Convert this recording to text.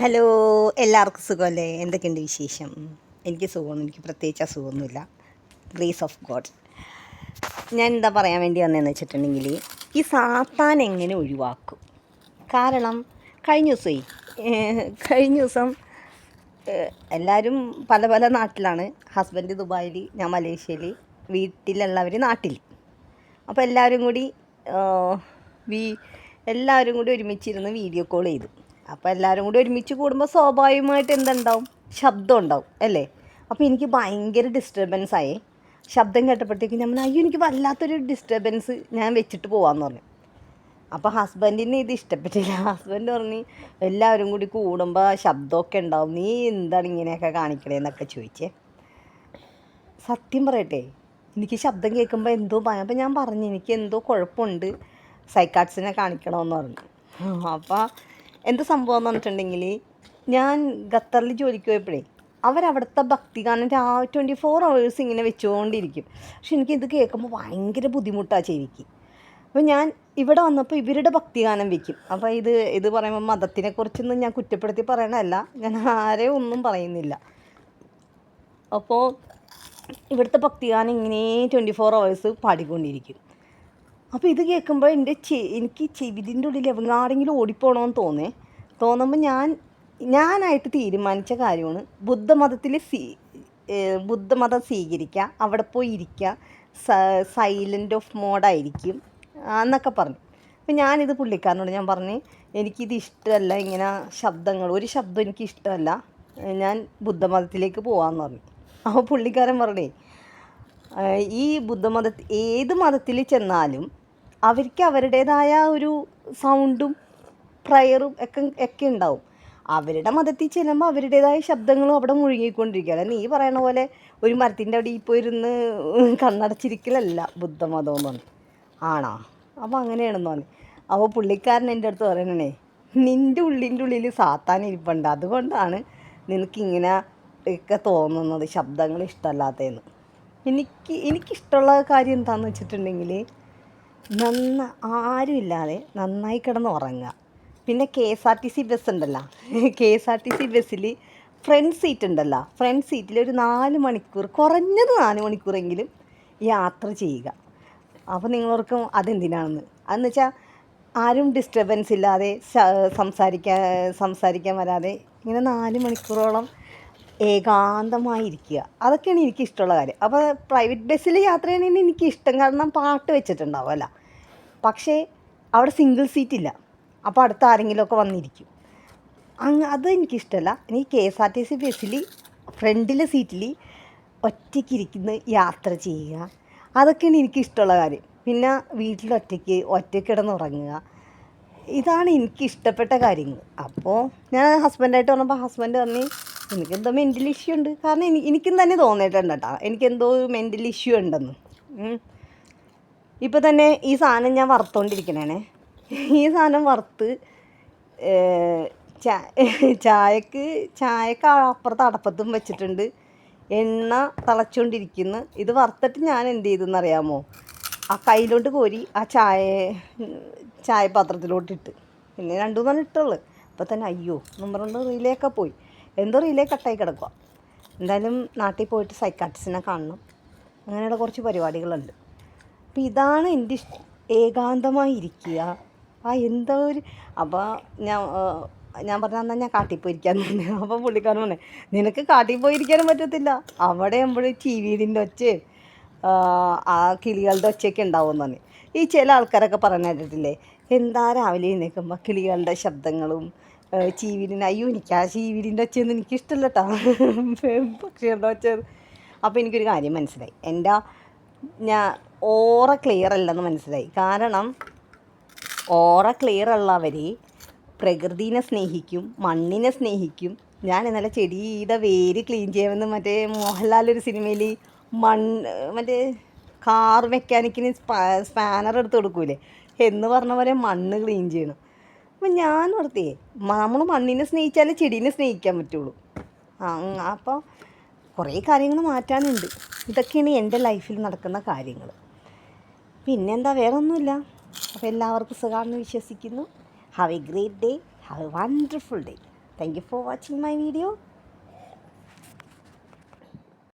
Hello എല്ലാവർക്കും സുഖമല്ലേ? എന്തൊക്കെയുണ്ട് വിശേഷം? എനിക്ക് സുഖമൊന്നും എനിക്ക് പ്രത്യേകിച്ച് അസുഖമൊന്നുമില്ല. ഗ്രേസ് ഓഫ് ഗോഡ് ഞാൻ എന്താ പറയാൻ വേണ്ടി വന്നതെന്ന് വെച്ചിട്ടുണ്ടെങ്കിൽ ഈ സാത്താൻ എങ്ങനെ ഒഴിവാക്കും? കാരണം കഴിഞ്ഞ ദിവസമേ കഴിഞ്ഞ ദിവസം എല്ലാവരും പല പല നാട്ടിലാണ്. ഹസ്ബൻഡ് ദുബായിൽ ഞാൻ മലേഷ്യയിൽ വീട്ടിലുള്ളവർ നാട്ടിൽ. അപ്പോൾ എല്ലാവരും കൂടി വി എല്ലാവരും കൂടി ഒരുമിച്ചിരുന്ന് വീഡിയോ കോൾ ചെയ്തു. അപ്പോൾ എല്ലാവരും കൂടി ഒരുമിച്ച് കൂടുമ്പോൾ സ്വാഭാവികമായിട്ട് എന്തുണ്ടാവും? ശബ്ദം ഉണ്ടാവും അല്ലേ? അപ്പോൾ എനിക്ക് ഭയങ്കര ഡിസ്റ്റർബൻസ് ആയി. ശബ്ദം കേട്ടപ്പോഴത്തേക്കും ഞാൻ അയ്യോ എനിക്ക് വല്ലാത്തൊരു ഡിസ്റ്റർബൻസ് ഞാൻ വെച്ചിട്ട് പോവാന്ന് പറഞ്ഞു. അപ്പോൾ ഹസ്ബൻഡിന് ഇത് ഇഷ്ടപ്പെട്ടില്ല. ഹസ്ബൻഡ് പറഞ്ഞ് എല്ലാവരും കൂടി കൂടുമ്പോൾ ശബ്ദമൊക്കെ ഉണ്ടാവും. നീ എന്താണ് ഇങ്ങനെയൊക്കെ കാണിക്കണേന്നൊക്കെ ചോദിച്ചേ. സത്യം പറയട്ടെ എനിക്ക് ശബ്ദം കേൾക്കുമ്പോൾ എന്തോ ഭയം. അപ്പോൾ ഞാൻ പറഞ്ഞു എനിക്ക് എന്തോ കുഴപ്പമുണ്ട്. സൈക്കാട്സിനെ കാണിക്കണമെന്ന് പറഞ്ഞു. അപ്പോൾ എന്ത് സംഭവം എന്ന് പറഞ്ഞിട്ടുണ്ടെങ്കിൽ ഞാൻ ഖത്തറിൽ ജോലിക്ക് പോയപ്പോഴേ അവരവിടുത്തെ ഭക്തിഗാനം രാ ട്വന്റി ഫോർ അവേഴ്സ് ഇങ്ങനെ വെച്ചുകൊണ്ടിരിക്കും. പക്ഷെ എനിക്ക് ഇത് കേൾക്കുമ്പോൾ ഭയങ്കര ബുദ്ധിമുട്ടാണ് ചെവിക്ക് അപ്പോൾ ഞാൻ ഇവിടെ വന്നപ്പോൾ ഇവരുടെ ഭക്തിഗാനം വെക്കും. അപ്പോൾ ഇത് ഇത് പറയുമ്പോൾ മതത്തിനെക്കുറിച്ചൊന്നും ഞാൻ കുറ്റപ്പെടുത്തി പറയണതല്ല. ഞാൻ ആരെയും ഒന്നും പറയുന്നില്ല. അപ്പോൾ ഇവിടുത്തെ ഭക്തിഗാനം ഇങ്ങനെ ട്വന്റി ഫോർ അവേഴ്സ് പാടിക്കൊണ്ടിരിക്കും. അപ്പോൾ ഇത് കേൾക്കുമ്പോൾ എന്റെ ചെ എനിക്ക് ചെവിതിന്റെ ഉള്ളിൽ എവിടെയാണെങ്കിലും ഓടിപ്പോണമെന്ന് തോന്നേ. തോന്നുമ്പോൾ ഞാൻ ഞാനായിട്ട് തീരുമാനിച്ച കാര്യമാണ് ബുദ്ധമതത്തിൽ സീ ബുദ്ധമതം സ്വീകരിക്കുക അവിടെ പോയി ഇരിക്കുക സൈലന്റ് ഓഫ് മോഡായിരിക്കും എന്നൊക്കെ പറഞ്ഞു. അപ്പം ഞാനിത് പുള്ളിക്കാരനോട് ഞാൻ പറഞ്ഞു എനിക്കിത് ഇഷ്ടമല്ല ഇങ്ങനെ ശബ്ദങ്ങൾ ഒരു ശബ്ദം എനിക്ക് ഇഷ്ടമല്ല ഞാൻ ബുദ്ധമതത്തിലേക്ക് പോകാമെന്ന് പറഞ്ഞു. അപ്പോൾ പുള്ളിക്കാരൻ പറഞ്ഞേ ഈ ബുദ്ധമത ഏത് മതത്തിൽ ചെന്നാലും അവർക്ക് അവരുടേതായ ഒരു സൗണ്ടും പ്രയറും ഒക്കെ ഒക്കെ ഉണ്ടാവും. അവരുടെ മതത്തിൽ ചെല്ലുമ്പോൾ അവരുടേതായ ശബ്ദങ്ങളും അവിടെ മുഴുകിക്കൊണ്ടിരിക്കുകയാണ് നീ പറയണ പോലെ ഒരു മരത്തിന്റെ അവിടെ ഇപ്പോൾ ഇരുന്ന് കണ്ണടച്ചിരിക്കലല്ല ബുദ്ധമതം എന്ന് പറഞ്ഞു. ആണോ? അപ്പോൾ അങ്ങനെയാണെന്ന് പറഞ്ഞു. അപ്പോൾ പുള്ളിക്കാരൻ എന്റെ അടുത്ത് പറയണേ നിന്റെ ഉള്ളിന്റെ ഉള്ളിൽ സാത്താൻ ഇരിപ്പുണ്ട്. അതുകൊണ്ടാണ് നിനക്കിങ്ങനെ ഒക്കെ തോന്നുന്നത് ശബ്ദങ്ങൾ ഇഷ്ടമല്ലാത്തതെന്ന്. എനിക്ക് എനിക്കിഷ്ടമുള്ള കാര്യം എന്താണെന്ന് വെച്ചിട്ടുണ്ടെങ്കിൽ നന്ന ആരുമില്ലാതെ നന്നായി കിടന്ന് ഉറങ്ങുക പിന്നെ K S R T C bus ഉണ്ടല്ലോ. K S R T C ബസ്സിൽ ഫ്രണ്ട് സീറ്റ് ഉണ്ടല്ലോ. ഫ്രണ്ട് സീറ്റിൽ ഒരു നാല് മണിക്കൂർ കുറഞ്ഞത് നാല് മണിക്കൂറെങ്കിലും യാത്ര ചെയ്യുക. അപ്പോൾ നിങ്ങളോർക്കും അതെന്തിനാണെന്ന്. അതെന്ന് വെച്ചാൽ ആരും ഡിസ്റ്റർബൻസ് ഇല്ലാതെ സംസാരിക്കാൻ സംസാരിക്കാൻ വരാതെ ഇങ്ങനെ നാല് മണിക്കൂറോളം ഏകാന്തമായിരിക്കുക. അതൊക്കെയാണ് എനിക്ക് ഇഷ്ടമുള്ള കാര്യം അപ്പോൾ പ്രൈവറ്റ് ബസ്സിൽ യാത്ര ചെയ്യണമെങ്കിൽ എനിക്ക് ഇഷ്ടം കാരണം പാട്ട് വെച്ചിട്ടുണ്ടാവുമല്ല. പക്ഷേ അവിടെ സിംഗിൾ സീറ്റ് ഇല്ല. അപ്പോൾ അടുത്ത് ആരെങ്കിലുമൊക്കെ വന്നിരിക്കും. അങ്ങ് അത് എനിക്കിഷ്ടമല്ല. എനിക്ക് K S R T C ബസ്സിൽ ഫ്രണ്ടിലെ സീറ്റിൽ ഒറ്റയ്ക്ക് ഇരുന്ന് യാത്ര ചെയ്യുക. അതൊക്കെയാണ് എനിക്കിഷ്ടമുള്ള കാര്യം. പിന്നെ വീട്ടിൽ ഒറ്റയ്ക്ക് കിടന്നുറങ്ങുക ഇതാണ് എനിക്ക് ഇഷ്ടപ്പെട്ട കാര്യങ്ങൾ. അപ്പോൾ ഞാൻ ഹസ്ബൻഡായിട്ട് പറഞ്ഞപ്പോൾ ഹസ്ബൻഡ് പറഞ്ഞു എനിക്കെന്തോ മെന്റൽ ഇഷ്യൂ ഉണ്ട്. കാരണം എനിക്ക് എനിക്കും തന്നെ തോന്നിയിട്ടുണ്ട് കേട്ടോ എനിക്കെന്തോ ഒരു മെന്റൽ ഇഷ്യൂ ഉണ്ടെന്ന്. ഇപ്പം തന്നെ ഈ സാധനം ഞാൻ വറുത്തോണ്ടിരിക്കണേ ഈ സാധനം വറുത്ത് ചായക്ക് ചായക്ക് അപ്പുറത്ത് അടപ്പത്തും വെച്ചിട്ടുണ്ട്. എണ്ണ തിളച്ചുകൊണ്ടിരിക്കുന്നു ഇത് വറുത്തിട്ട് ഞാൻ എന്ത് ചെയ്തെന്ന് അറിയാമോ ആ കയ്യിലോട്ട് കോരി ആ ചായ ചായ പാത്രത്തിലോട്ട് ഇട്ട് പിന്നെ രണ്ടു മൂന്നാണ് ഇട്ടുള്ളത് അപ്പോൾ തന്നെ അയ്യോ നമ്മൾ റീലേക്ക് പോയി. എന്തോ കട്ടായി കിടക്കുക എന്തായാലും നാട്ടിൽ പോയിട്ട് സൈക്കാട്രിസ്റ്റിനെ കാണണം. അങ്ങനെയുള്ള കുറച്ച് പരിപാടികളുണ്ട്. അപ്പം ഇതാണ് എന്റെ ഏകാന്തമായി ഇരിക്കുക. ആ എന്തോ ഒരു അപ്പോൾ ഞാൻ ഞാൻ പറഞ്ഞ എന്നാൽ ഞാൻ കാട്ടിൽ പോയിരിക്കാൻ തന്നെ. അപ്പോൾ പുള്ളിക്കാരൻ പറഞ്ഞു നിനക്ക് കാട്ടിൽ പോയിരിക്കാനും പറ്റത്തില്ല. അവിടെ നമ്മൾ ടി വിയുടെ ഒച്ചയും ആ, കിളികളുടെ ഒച്ചയൊക്കെ ഉണ്ടാവുമെന്ന് പറഞ്ഞു ഈ ചില ആൾക്കാരൊക്കെ പറഞ്ഞു കേട്ടിട്ടില്ലേ? എന്താ രാവിലെ എഴുന്നേൽക്കുമ്പോൾ കിളികളുടെ ശബ്ദങ്ങളും ചീവീരിന്റെ അയ്യോ എനിക്ക് ആ ചീവിലിന്റെ ഒച്ചയൊന്നും എനിക്കിഷ്ടമല്ല കേട്ടോ പക്ഷികളുടെ ഒച്ച അപ്പോൾ എനിക്കൊരു കാര്യം മനസ്സിലായി. എന്റെ ഞാൻ ഓറ ക്ലിയർ അല്ലെന്ന് മനസ്സിലായി. കാരണം ഓറ ക്ലിയർ ഉള്ളവർ പ്രകൃതിനെ സ്നേഹിക്കും മണ്ണിനെ സ്നേഹിക്കും. ഞാൻ ഇന്നലെ ചെടിയുടെ വേര് ക്ലീൻ ചെയ്യാമെന്ന് മറ്റേ മോഹൻലാൽ ഒരു സിനിമയിൽ മണ്ണ് മറ്റേ കാർ മെക്കാനിക്കിന് സ്പാനർ എടുത്ത് കൊടുക്കൂലേ? എന്ന് പറഞ്ഞ പോലെ മണ്ണ് ക്ലീൻ ചെയ്യണം. അപ്പം ഞാൻ ഓർത്തേ നമ്മൾ മണ്ണിനെ സ്നേഹിച്ചാലേ ചെടീനെ സ്നേഹിക്കാൻ പറ്റുള്ളൂ. അപ്പോൾ കുറേ കാര്യങ്ങൾ മാറ്റാനുണ്ട്. ഇതൊക്കെയാണ് എന്റെ ലൈഫിൽ നടക്കുന്ന കാര്യങ്ങൾ പിന്നെന്താ വേറെ ഒന്നുമില്ല അപ്പോൾ എല്ലാവർക്കും സുഖമാണെന്ന് വിശ്വസിക്കുന്നു. Have a great day have a wonderful day thank you for watching my video